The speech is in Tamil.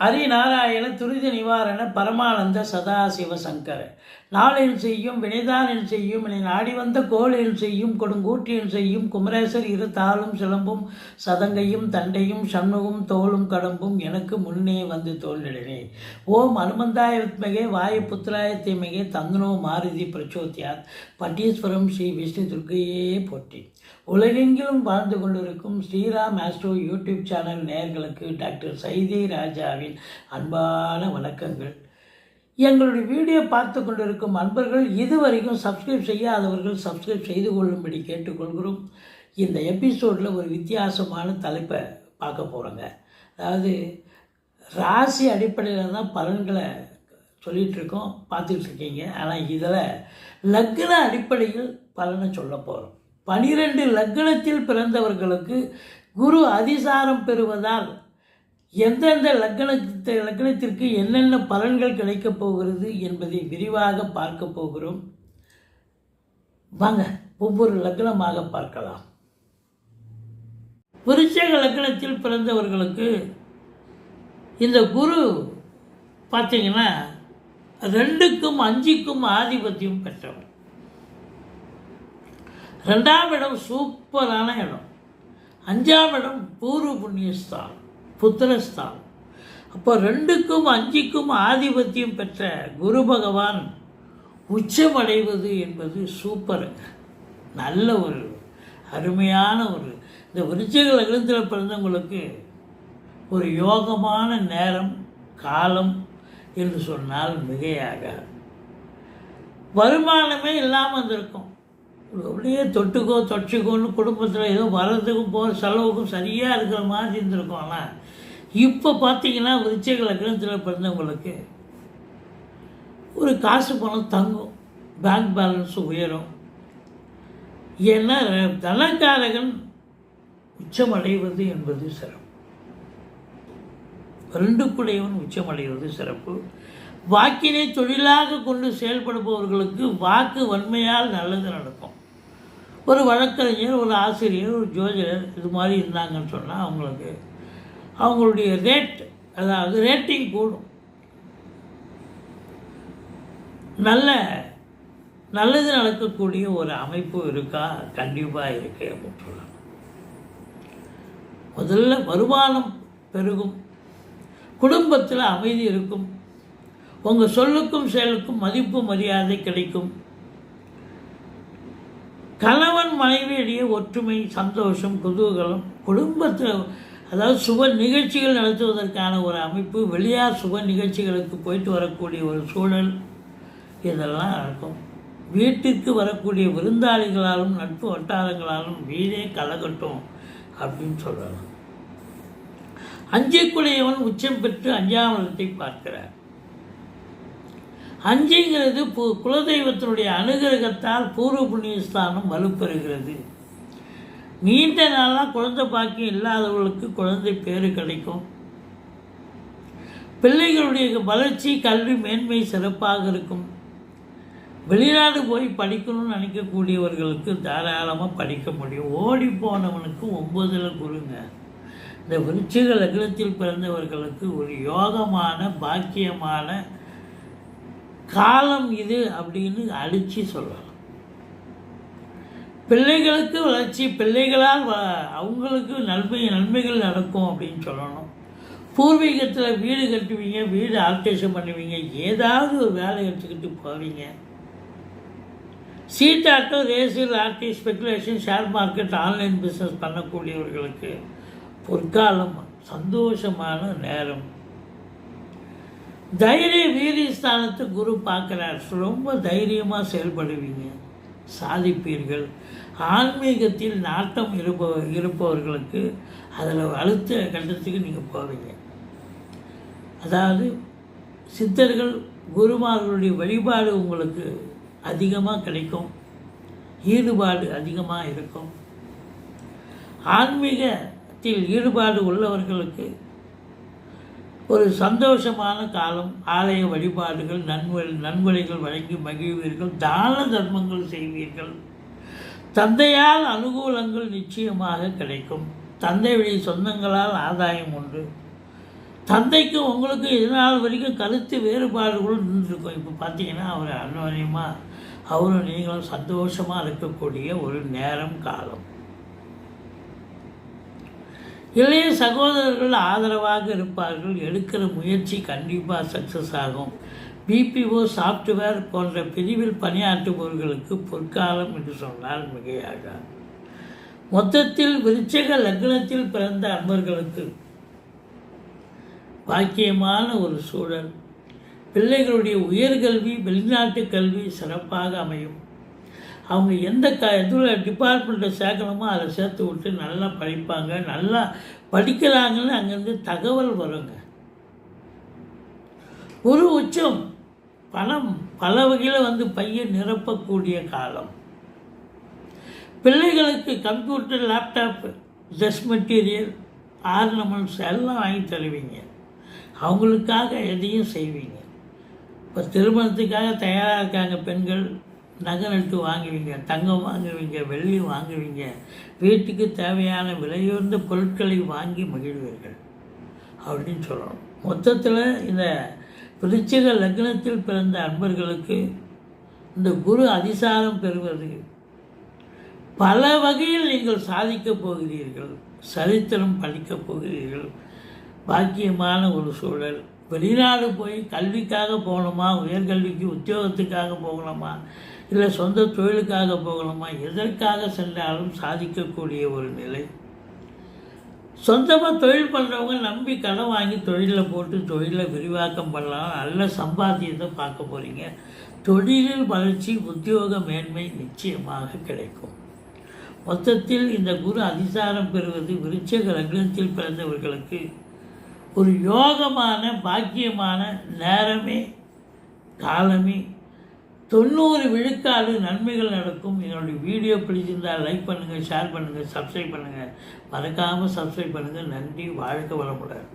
ஹரிநாராயண துரித நிவாரண பரமானந்த சதாசிவ சங்கர. நாளில் செய்யும் வினைதானில் செய்யும் இனி நாடி வந்த கோளில் செய்யும் கொடுங்கூற்றில் செய்யும் குமரேசர் இரு தாளும் சிலம்பும் சதங்கையும் தண்டையும் சண்முகம் தோளும் கடம்பும் எனக்கு முன்னே வந்து தோன்றினே ஓம் அனுமந்தாய வித்மகே வாயு புத்திராய தீமகே தந்தனோ மாருதி பிரச்சோத்தியார் பட்டீஸ்வரம் ஸ்ரீ விஷ்ணு துர்க்கையே போற்றி. உலகெங்கிலும் வாழ்ந்து கொண்டிருக்கும் ஸ்ரீராம் ஆஸ்ட்ரோ யூடியூப் சேனல் நேர்களுக்கு டாக்டர் சைதி ராஜாவின் அன்பான வணக்கங்கள். எங்களுடைய வீடியோ பார்த்து கொண்டிருக்கும் அன்பர்கள் இதுவரைக்கும் சப்ஸ்கிரைப் செய்யாதவர்கள் சப்ஸ்கிரைப் செய்து கொள்ளும்படி கேட்டுக்கொள்கிறோம். இந்த எபிசோடில் ஒரு வித்தியாசமான தலைப்பை பார்க்க போகிறோங்க அதாவது ராசி அடிப்படையில் தான் பலன்களை சொல்லிகிட்டு இருக்கோம் இருக்கீங்க. ஆனால் இதில் லக்ன அடிப்படையில் பலனை சொல்ல போகிறோம் பனிரெண்டு லக்னத்தில் பிறந்தவர்களுக்கு குரு அதிசாரம் பெறுவதால் எந்தெந்த லக்னத்தை லக்னத்திற்கு என்னென்ன பலன்கள் கிடைக்கப் போகிறது என்பதை விரிவாக பார்க்க போகிறோம். வாங்க ஒவ்வொரு லக்னமாக பார்க்கலாம். விருச்சக லக்னத்தில் பிறந்தவர்களுக்கு இந்த குரு பார்த்தீங்கன்னா ரெண்டுக்கும் அஞ்சுக்கும் ஆதிபத்தியம் பெற்றவர். ரெண்டாம் இடம் சூப்பரான இடம். அஞ்சாம் இடம் பூர்வ புண்ணியஸ்தானம் புத்திரஸ்தானம் அப்போ ரெண்டுக்கும் அஞ்சுக்கும் ஆதிபத்தியம் பெற்ற குரு பகவான் உச்சமடைவது என்பது சூப்பருங்க நல்ல ஒரு அருமையான ஒரு இந்த விருச்சிக லக்னத்தில் பிறந்தவங்களுக்கு ஒரு யோகமான நேரம் காலம் என்று சொன்னால் மிகையாக. வருமானமே இல்லாமல் இருந்திருக்கும் அப்படியே தொட்டுக்கோ தொட்டுக்கோன்னு குடும்பத்தில் ஏதோ வர்றதுக்கும் போகிற செலவுக்கும் சரியாக இருக்கிற மாதிரி இருந்திருக்கும். இப்போ பார்த்தீங்கன்னா விருச்சிக லக்னத்தில் பிறந்தவங்களுக்கு ஒரு காசு பணம் தங்கும். பேங்க் பேலன்ஸ் உயரும். ஏன்னா தனக்காரகன் உச்சமடைவது என்பது சிறப்பு. ரெண்டுக்குடையவன் உச்சமடைவது சிறப்பு. வாக்கினை தொழிலாக கொண்டு செயல்படுபவர்களுக்கு வாக்கு வன்மையால் நல்லது நடக்கும். ஒரு வழக்கறிஞர் ஒரு ஆசிரியர் ஒரு ஜோதிடர் இது மாதிரி இருந்தாங்கன்னு சொன்னால் அவங்களுக்கு அவங்களுடைய ரேட் அதாவது ரேட்டிங் கூடும். நல்ல நல்லது நடக்கக்கூடிய ஒரு அமைப்பு இருக்கா? கண்டிப்பாக இருக்கு அப்படின்னு சொல்லலாம். முதல்ல வருமானம் பெருகும். குடும்பத்தில் அமைதி இருக்கும். உங்கள் சொல்லுக்கும் செயலுக்கும் மதிப்பு மரியாதை கிடைக்கும். கணவன் மனைவியிடையே ஒற்றுமை சந்தோஷம் குதூகலம் குடும்பத்தில் அதாவது சுப நிகழ்ச்சிகள் நடத்துவதற்கான ஒரு அமைப்பு வெளியார் சுப நிகழ்ச்சிகளுக்கு போயிட்டு வரக்கூடிய ஒரு சூழல் இதெல்லாம் இருக்கும் வீட்டிற்கு வரக்கூடிய விருந்தாளிகளாலும் நட்பு வட்டாரங்களாலும் வீடே கலகட்டும் அப்படின்னு சொல்லலாம். அஞ்சைக்குடையவன் உச்சம் பெற்று அஞ்சாமலத்தை பார்க்கிறார். அஞ்சுங்கிறது பு குலதெய்வத்தினுடைய அனுகிரகத்தால் பூர்வ புண்ணியஸ்தானம் வலுப்பெறுகிறது. நீண்ட நாளாக குழந்தை பாக்கியம் இல்லாதவர்களுக்கு குழந்தை பேர் கிடைக்கும். பிள்ளைகளுடைய வளர்ச்சி கல்வி மேன்மை சிறப்பாக இருக்கும். வெளிநாடு போய் படிக்கணும்னு நினைக்கக்கூடியவர்களுக்கு தாராளமாக படிக்க முடியும். ஓடி போனவனுக்கு ஒம்பதில் குருங்க. இந்த விருச்சிக லக்னத்தில் பிறந்தவர்களுக்கு ஒரு யோகமான பாக்கியமான காலம் இது அப்படின்னு அடித்து சொல்லலாம். பிள்ளைகளுக்கு வளர்ச்சி பிள்ளைகளால் வ அவங்களுக்கு நன்மை நன்மைகள் நடக்கும் அப்படின்னு சொல்லணும். பூர்வீகத்தில் வீடு கட்டுவீங்க வீடு ஆல்ட்ரேஷன் பண்ணுவீங்க ஏதாவது ஒரு வேலை எடுத்துக்கிட்டு போவீங்க. சீட்டாட்டம் race lottery speculation share market online business பண்ணக்கூடியவர்களுக்கு பொற்காலம் சந்தோஷமான நேரம். தைரிய வீரிய ஸ்தானத்தை குரு பார்க்குறார். ரொம்ப தைரியமாக செயல்படுவீங்க. சாதிப்பீர்கள். ஆன்மீகத்தில் நாட்டம் இருப்ப இருப்பவர்களுக்கு அதில் அழுத்த கட்டத்துக்கு நீங்கள் போவீங்க. அதாவது சித்தர்கள் குருமார்களுடைய வழிபாடு உங்களுக்கு அதிகமாக கிடைக்கும். ஈடுபாடு அதிகமாக இருக்கும். ஆன்மீகத்தில் ஈடுபாடு உள்ளவர்களுக்கு ஒரு சந்தோஷமான காலம் ஆலய வழிபாடுகள் நன்வழி நன்கொடைகள் வழங்கி மகிழ்வீர்கள் தான தர்மங்கள் செய்வீர்கள். தந்தையால் அனுகூலங்கள் நிச்சயமாக கிடைக்கும். தந்தை வழி சொந்தங்களால் ஆதாயம் உண்டு. தந்தைக்கும் உங்களுக்கு இதனால் வரைக்கும் கருத்து வேறுபாடுகளும் இருந்திருக்கும். இப்போ பார்த்தீங்கன்னா அவர் அன்னவரியமாக அவரும் நீங்களும் சந்தோஷமாக இருக்கக்கூடிய ஒரு நேரம் காலம். இளைய சகோதரர்கள் ஆதரவாக இருப்பார்கள். எடுக்கிற முயற்சி கண்டிப்பாக சக்ஸஸ் ஆகும். பிபிஓ சாஃப்ட்வேர் போன்ற பிரிவில் பணியாற்றுபவர்களுக்கு பொற்காலம் என்று சொன்னால் மிகையாக மொத்தத்தில் விருச்சக லக்னத்தில் பிறந்த அன்பர்களுக்கு பாக்கியமான ஒரு சூழல். பிள்ளைகளுடைய உயர்கல்வி வெளிநாட்டு கல்வி சிறப்பாக அமையும். அவங்க எந்த க இதில் டிபார்ட்மெண்ட்டை சேர்க்கணுமோ அதை சேர்த்து விட்டு நல்லா படிப்பாங்க. நல்லா படிக்கிறாங்கன்னு அங்கேருந்து தகவல் வருங்க. ஒரு உச்சம் பணம் பல வகையில் வந்து பையன் நிரப்பக்கூடிய காலம். பிள்ளைகளுக்கு computer laptop dress material ornaments எல்லாம் வாங்கி தருவீங்க. அவங்களுக்காக எதையும் செய்வீங்க. இப்போ திருமணத்துக்காக தயாராக இருக்காங்க பெண்கள். நகை நட்டு வாங்குவீங்க தங்கம் வாங்குவீங்க வெள்ளி வாங்குவீங்க வீட்டுக்கு தேவையான விலையுயர்ந்த பொருட்களை வாங்கி மகிழ்வீர்கள் அப்படின்னு சொல்லணும். மொத்தத்தில் இந்த விருச்சிக லக்னத்தில் பிறந்த அன்பர்களுக்கு இந்த குரு அதிசாரம் பெறுவது. பல வகையில் நீங்கள் சாதிக்கப் போகிறீர்கள் சரித்திரம் படிக்கப் போகிறீர்கள். பாக்கியமான ஒரு சூழல். வெளிநாடு போய் கல்விக்காக போகணுமா உயர்கல்விக்கு உத்தியோகத்துக்காக போகணுமா இல்லை சொந்த தொழிலுக்காக போகணுமா? எதற்காக சென்றாலும் சாதிக்கக்கூடிய ஒரு நிலை. சொந்தமாக தொழில் பண்ணுறவங்க நம்பி கடன் வாங்கி தொழிலில் போட்டு தொழிலை விரிவாக்கம் பண்ணலாம். நல்ல சம்பாத்தியத்தை பார்க்க போகிறீங்க தொழிலில் வளர்ச்சி உத்தியோக மேன்மை நிச்சயமாக கிடைக்கும். மொத்தத்தில் இந்த குரு அதிசாரம் பெறுவது விருச்சக லக்னத்தில் பிறந்தவர்களுக்கு ஒரு யோகமான பாக்கியமான நேரமே காலமே தொண்ணூறு விழுக்காடு நன்மைகள் நடக்கும். என்னுடைய வீடியோ பிடிச்சிருந்தால் லைக் பண்ணுங்கள் ஷேர் பண்ணுங்கள் சப்ஸ்கிரைப் பண்ணுங்கள் மறக்காமல் சப்ஸ்கிரைப் பண்ணுங்கள் நன்றி வாழ்க்கை வளமுடன்.